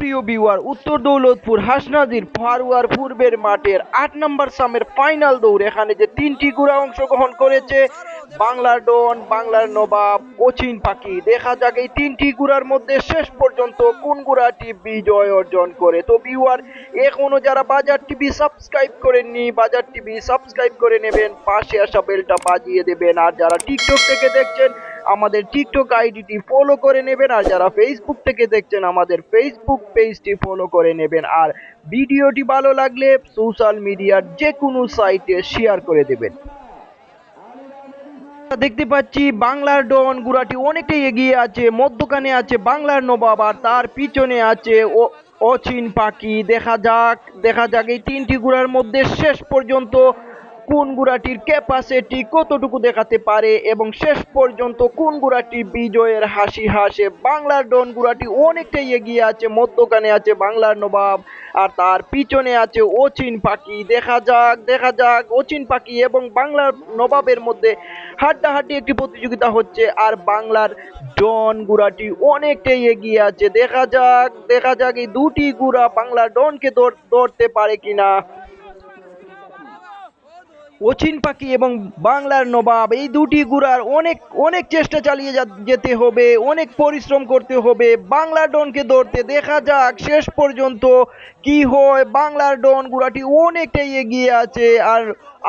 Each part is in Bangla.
সুপ্রিয় বিওয়ার উত্তর দৌলতপুর, হাসনাজির ফারুয়ার পূর্বের মাঠের আট নম্বর সামের ফাইনাল দৌড়, এখানে যে তিনটি গুড়া অংশগ্রহণ করেছে, বাংলার ডন, বাংলার নবাব অচিন পাখি। দেখা যাক এই তিনটি গুড়ার মধ্যে শেষ পর্যন্ত কোন গুড়াটি বিজয় অর্জন করে। তো বিওয়ার এখনও যারা বাজার টিভি সাবস্ক্রাইব করেননি, বাজার টিভি সাবস্ক্রাইব করে নেবেন, পাশে আসা বেলটা বাজিয়ে দেবেন। আর যারা টিকটক থেকে দেখছেন আমাদের টিকটক আইডিটি ফলো করে নেবেন আর যারা ফেসবুক থেকে দেখছেন, আমাদের ফেসবুক পেজটি ফলো করে নেবেন। আর ভিডিওটি ভালো লাগলে সোশ্যাল মিডিয়ার যে কোনো সাইটে শেয়ার করে দেবেন। দেখতে পাচ্ছি বাংলার ডন গুড়াটি অনেকটাই এগিয়ে আছে, মধ্যখানে আছে বাংলার নবাব আর তার পিছনে আছে ও অচিন পাখি। দেখা যাক দেখা যাক এই তিনটি গুড়ার মধ্যে শেষ পর্যন্ত কোন গুড়াটির ক্যাপাসিটি কতটুকু দেখাতে পারে এবং শেষ পর্যন্ত কোন গুড়াটি বিজয়ের হাসি হাসে? বাংলার ডন গুড়াটি অনেকটাই এগিয়ে আছে, মধ্যখানে আছে বাংলার নবাব আর তার পিছনে আছে অচিন পাখি। দেখা যাক দেখা যাক, অচিন পাখি এবং বাংলার নবাবের মধ্যে হাড্ডাহাড্ডি একটি প্রতিযোগিতা হচ্ছে আর বাংলার ডন গুড়াটি অনেকটাই এগিয়ে আছে। দেখা যাক দেখা যাক এই দুটি গুড়া বাংলার ডনকে ধর- ধরতে পারে কিনা। অচিন পাখি এবং বাংলার নবাব, এই দুটি গুড়ার অনেক অনেক চেষ্টা চালিয়ে যেতে হবে, অনেক পরিশ্রম করতে হবে। বাংলার ডনকে ধরতে দেখা যাক শেষ পর্যন্ত কি হয়। বাংলার ডন গুড়াটি অনেকটাই এগিয়ে আছে আর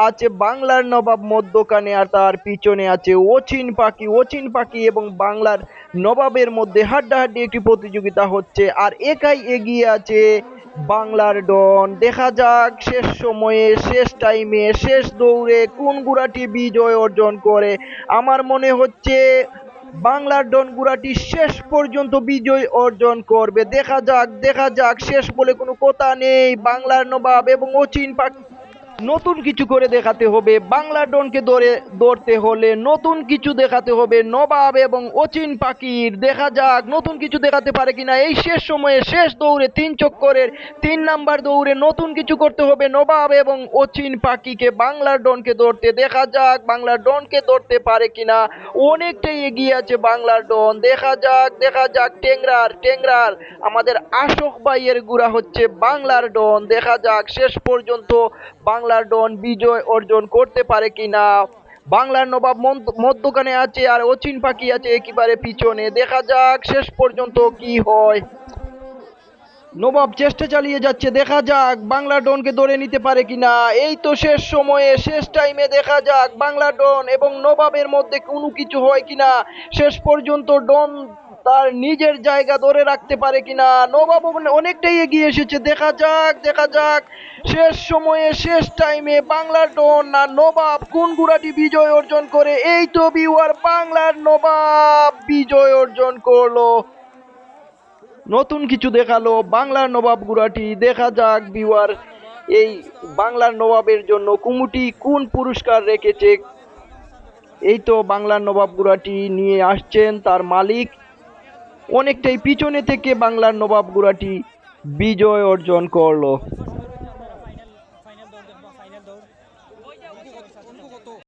আছে বাংলার নবাব মধ্যখানে আর তার পিছনে আছে অচিন পাখি। অচিন পাখি এবং বাংলার নবাবের মধ্যে হাড্ডাহাড্ডি একটি প্রতিযোগিতা হচ্ছে আর একাই এগিয়ে আছে বাংলার ডন। দেখা যাক শেষ সময়ে, শেষ টাইমে শেষ দৌড়ে কোন গুড়াটি বিজয় অর্জন করে। আমার মনে হচ্ছে বাংলার ডন গুড়াটি শেষ পর্যন্ত বিজয় অর্জন করবে। দেখা যাক দেখা যাক, শেষ বলে কোনো কথা নেই। বাংলার নবাব এবং অচিন পাখি নতুন কিছু করে দেখাতে হবে। বাংলা ডনকে ধরে ধরতে হলে নতুন কিছু দেখাতে হবে। নবাব এবং অচিন পাখির দেখা যাক নতুন কিছু দেখাতে পারে কিনা। এই শেষ সময়ে শেষ দৌড়ে তিন চক্করের তিন নাম্বার দৌড়ে নতুন কিছু করতে হবে নবাব এবং অচিন পাখিকে। বাংলার ডনকে ধরতে দেখা যাক বাংলার ডনকে ধরতে পারে কিনা। অনেকটাই এগিয়ে আছে বাংলার ডন দেখা যাক দেখা যাক। টেংরার টেংরার, আমাদের আশোক ভাইয়ের গুড়া হচ্ছে বাংলার ডন দেখা যাক, শেষ পর্যন্ত বাংলার ডন বিজয় অর্জন করতে পারে কিনা? বাংলার নবাব মধ্যখানে আছে আর অচিন পাখি আছে একেবারে পিছনে। দেখা যাক শেষ পর্যন্ত কি হয়। নবাব চেষ্টা চালিয়ে যাচ্ছে, দেখা যাক বাংলা ডনকে ধরে নিতে পারে কিনা। এই তো শেষ সময়ে, শেষ টাইমে দেখা যাক বাংলা ডন এবং নবাবের মধ্যে কোনো কিছু হয় কিনা। শেষ পর্যন্ত ডন তার নিজের জায়গা ধরে রাখতে পারে কিনা? নবাব অনেকটাই এগিয়ে এসেছে। দেখা যাক দেখা যাক। শেষ সময়ে, শেষ টাইমে বাংলার ডন আর নবাব কোন গুড়াটি বিজয় অর্জন করে? এই তো বিওয়ার বাংলার নবাব বিজয় অর্জন করল। নতুন কিছু দেখাল বাংলার নবাব গুড়াটি। দেখা যাক বিওয়ার এই বাংলার নবাবের জন্য কুমুটি কোন পুরস্কার রেখেছে? এই তো বাংলার নবাব গুড়াটি নিয়ে আসছেন তার মালিক। অনেকটাই পিছনে থেকে বাংলার নবাব গুড়াটি বিজয় অর্জন করল।